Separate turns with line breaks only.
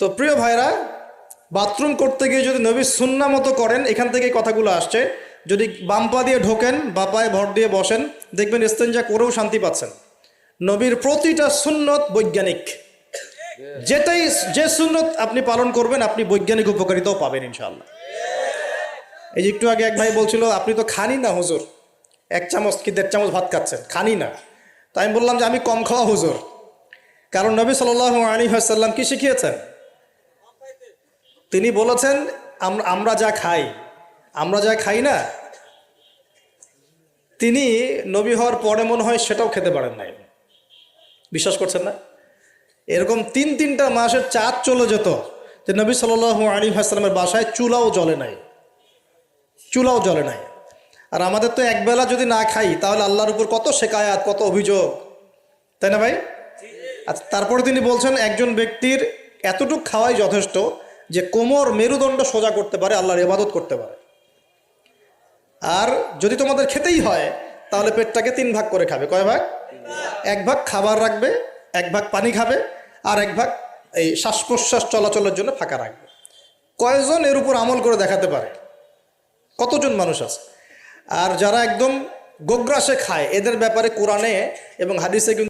তো প্রিয় ভাইরা, বাথরুম করতে গিয়ে যদি নবী সুন্না মতো করেন, এখান থেকে কথাগুলো আসছে। যদি বাম পা দিয়ে ঢোকেন, বা পায়ে ভর দিয়ে বসেন, দেখবেন ইস্তেঞ্জা করেও শান্তি পাচ্ছেন। নবীর প্রতিটা সুন্নত বৈজ্ঞানিক। যেটাই, যে সুন্নত আপনি পালন করবেন, আপনি বৈজ্ঞানিক উপকারিতাও পাবেন ইনশাল্লাহ এই যে একটু আগে এক ভাই বলছিল, আপনি তো খানি না হুজুর। এক চামচ কি দেড় চামচ ভাত খাচ্ছেন? খানি না। তাই আমি বললাম যে, আমি কম খাওয়া হুজুর। কারণ নবী সাল আলী হাসাল্লাম কি শিখিয়েছেন? তিনি বলেছেন আমরা যা খাই আমরা যা খাই না তিনি নবী হওয়ার পরে মনে হয় সেটাও খেতে পারেন নাই। বিশ্বাস করছেন না? এরকম তিন তিনটা মাসের চাঁদ চলে যেত যে নবী সাল আলী হাসলামের বাসায় চুলাও জ্বলে নাই। চুলাও জ্বলে নাই। আর আমাদের তো একবেলা যদি না খাই তাহলে আল্লাহর উপর কত শেকায়াত কত অভিযোগ। তাই না ভাই? আচ্ছা তারপরে তিনি বলছেন একজন ব্যক্তির এতটুক খাওয়াই যথেষ্ট যে কোমর মেরুদণ্ড সোজা করতে পারে, আল্লাহর ইবাদত করতে পারে। আর যদি তোমাদের খেতেই হয়, তাহলে পেটটাকে তিন ভাগ করে খাবে। কয় ভাগ? এক ভাগ খাবার রাখবে, এক ভাগ পানি খাবে, আর এক ভাগ এই শ্বাস প্রশ্বাস চলাচলের জন্য ফাঁকা রাখবে। কয়জন এর উপর আমল করে দেখাতে পারে? কতজন মানুষ আছে? আর যারা একদম গোগ্রাসে খায়, এদের ব্যাপারে কোরআনে এবং হাদিসে কিন্তু